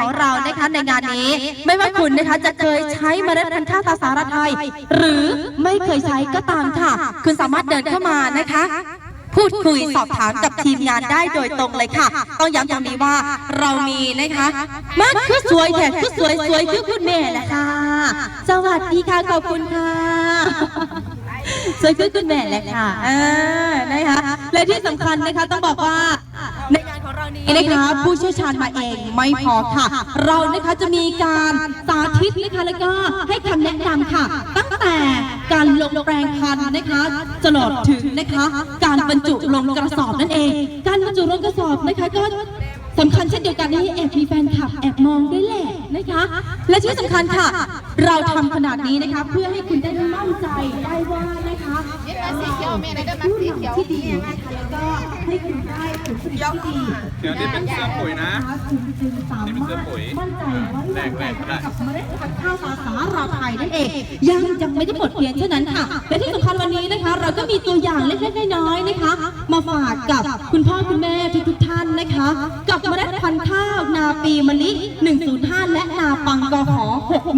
ของเรานะคะในงานนี้ ไม่ว่าคุณนะคะจะเคยใช้เมล็ดพันธุ์ข้าวตาสาราไทย หรือไม่เคยใช้ก็ตามค่ะ คุณสามารถเดินเข้ามานะคะพูดคุยสอบถามกับทีมงานได้โดยตรงเลยค่ะ ต้องย้ำตรงนี้ว่าเรามีนะคะมากคือสวยแขกคือสวยสวยคือคุณแม่แหละค่ะสวัสดีค่ะขอบคุณค่ะสวยคือคุณแม่แหละค่ะเออนะคะและที่สำคัญนะคะต้องบอกว่า ในงานของเรานี้นะคะผู้เชี่ยวชาญมาเองไม่พอค่ะ เรานะคะจะมีการสาธิตนะคะแล้วก็ให้คำแนะนำค่ะ ตั้งแต่การลงแปลงพันธุ์นะคะจนดถึงนะคะ การบรรจุลงกระสอบนั่นเอง การบรรจุลงกระสอบนะคะก็สำคัญเช่นเดียวกันนี่แอบมีแฟนคลับแอบมองด้วยแหละ นะคะ และที่สำคัญค่ะ เราทำขนาดนี้นะคะ เพื่อให้คุณได้มั่นใจได้ว่านะคะที่ดีนะคะแล้วก็ให้คุณได้ผลผลิตที่ดีเดี๋ยวนี่เป็นเสื้อปุ๋ยนะคุณจึงสามารถนี่เป็นเสื้อปุ๋ยมั่นใจว่าแรกแรกก็ได้กับเมล็ดพันธุ์ข้าวตาสาราไทยนั่นเองยังยังไม่ได้หมดเพียงเท่านั้นค่ะและที่สำคัญวันนี้นะคะ เราก็มีตัวอย่างเล็กๆน้อยๆนะคะ มาฝากกับคุณพ่อคุณแม่ทุกๆท่านนะคะ กับเมล็ดพันธุ์ข้ ดีมะลิ 105 และนาปังกขอ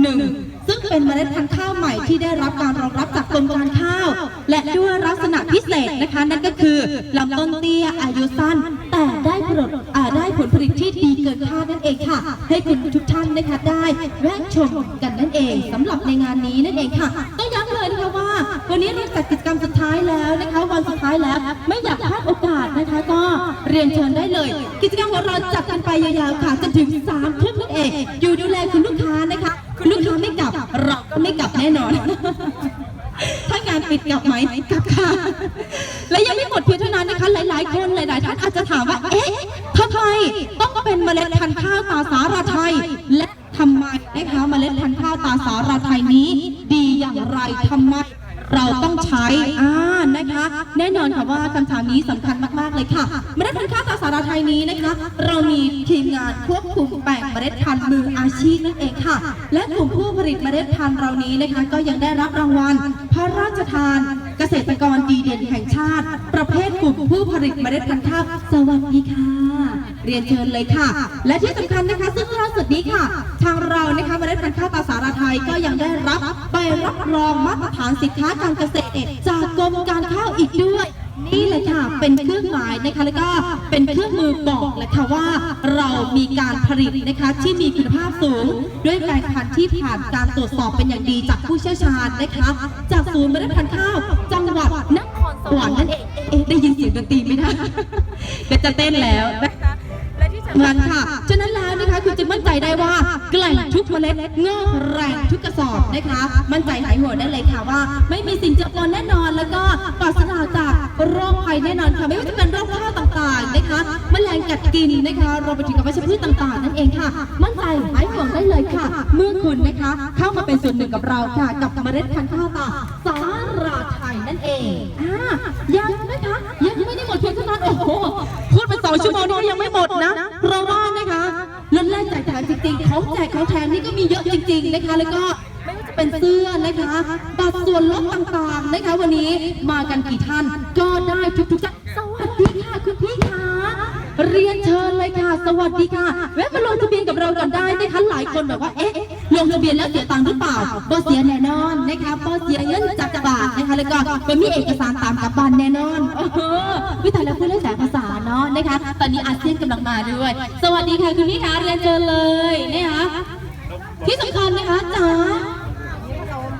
61 ซึ่งเป็นเมล็ดพันธุ์ข้าวใหม่ที่ได้รับการรองรับจากกรมการข้าว และด้วยลักษณะพิเศษนะคะ นั่นก็คือลำต้นเตี้ยอายุสั้น แต่ได้ผลได้ผลผลิตที่ดีเกินคาดนั่นเองค่ะ ให้คุณทุกท่านนะคะได้แวะชมกันนั่นเองสำหรับในงานนี้นั่นเองค่ะต้องย้ เลยนะคะว่า วันนี้เราจัดกิจกรรมสุดท้ายแล้วนะคะ วันสุดท้ายแล้ว ไม่อยากพลาดโอกาสนะคะ ก็เรียนเชิญได้เลย กิจกรรมของเราจัดกันไปยาวๆค่ะจนถึงสามทุ่มนั่นเองอยู่ดูแลคุณลูกค้านะคะ คุณลูกค้าไม่กลับเราก็ไม่กลับแน่นอนถ้างานปิดกลับไหมกลับค่ะ และยังไม่หมดเพียงเท่านั้นนะคะ หลายๆ คนหลาย ๆ ท่านอาจจะถามว่า เอ๊ะทำไมต้องเป็นเมล็ดพันธุ์ข้าวตาสาราไทย และทำไมนะคะเมล็ดพันธุ์ข้าวตาสาราไทยนี้ ทำไมเราต้องใช้อ่านะคะ แน่นอนค่ะว่าคำถามนี้สำคัญมาก ๆ เลยค่ะเมล็ดพันธุ์ข้าวตาสาราไทยนี้นะคะ เรามีทีมงานควบคุมแบ่งเมล็ดพันธุ์มืออาชีพนั่นเองค่ะ และกลุ่มผู้ผลิตเมล็ดพันธุ์เรานี้นะคะ ก็ยังได้รับรางวัลพระราชทาน เกษตรกรดีเด่นแห่งชาติ ประเภทกลุ่มผู้ผลิตเมล็ดพันธุ์ข้าวสวัสดีค่ะ เรียนเชิญเลยค่ะ และที่สำคัญนะคะ ซึ่งล่าสุดนี้ค่ะ ทางเรานะคะเมล็ดพันธุ์ข้าวตาสาราไทยก็ยังได้รับใบรับรองมาตรฐานสินค้าการเกษตรจากกรมการข้าวอีกด้วย นี่เลยค่ะ เป็นเครื่องหมายนะคะแล้วก็เป็นเครื่องมือบอกแหละค่ะว่าเรามีการผลิตนะคะที่มีคุณภาพสูง ด้วยแปลงพันธุ์ที่ผ่านการตรวจสอบเป็นอย่างดีจากผู้เชี่ยวชาญนะคะ จากศูนย์เมล็ดพันธุ์ข้าวจังหวัดนครสวรรค์นั่นเองเอ๊ะได้ยินเสียงดนตรีไหมคะเดี๋ยวจะเต้นแล้ว นั้นค่ะ ฉะนั้นแล้วนะคะคุณจะมั่นใจได้ว่าแกล่งทุกเมล็ดงอกแรงทุกกระสอบนะคะ มั่นใจหายห่วงได้เลยค่ะว่า ไม่มีสิ่งเจือปนแน่นอน แล้วก็ปราศจากโรคภัยแน่นอนค่ะไม่ว่าจะเป็นโรคข้าต่างๆนะคะแมลงกัดกินนะคะรวมไปถึงกับวัชพืชต่างๆ นั่นเองค่ะ มั่นใจหายห่วงได้เลยค่ะ เมื่อคุณนะคะ เข้ามาเป็นส่วนหนึ่งกับเราค่ะกับเมล็ดพันธุ์ข้าวตาสาราไทยนั่นเองอ่ายังนะคะยังไม่ได้หมดเพียงเท่านั้นโอ้โหพูดไปสองชั่วโมงนี้ยังไม่หมดนะ ริงๆ ของแจกของแถมนี่ก็มีเยอะจริง ๆ นะคะ แล้วก็ไม่ว่าจะเป็นเสื้อนะคะบัตรส่วนลดต่างๆ นะคะ วันนี้มากันกี่ท่าน ก็ได้ทุกๆท่านสวัสดีค่ะคุณพี่คะเรียนเชิญเลยค่ะ สวัสดีค่ะแวะมาลงทะเบียนกับเราก่อนได้นะคะหลายคนแบบว่าเอ๊ะลงทะเบียนแล้วเสียตังค์หรือเปล่าก็เสียแน่นอนนะคะก็เสียเงินจากบาทนะคะแล้วก็มีเอกสารตามกลับบ้านแน่นอนโอ้โหวิแต่แล้วพูด อาเซียนกำลังมาด้วย สวัสดีค่ะคุณพี่คะเรียนเจอเลยเนี่ยค่ะที่สำคัญนะคะจ๋า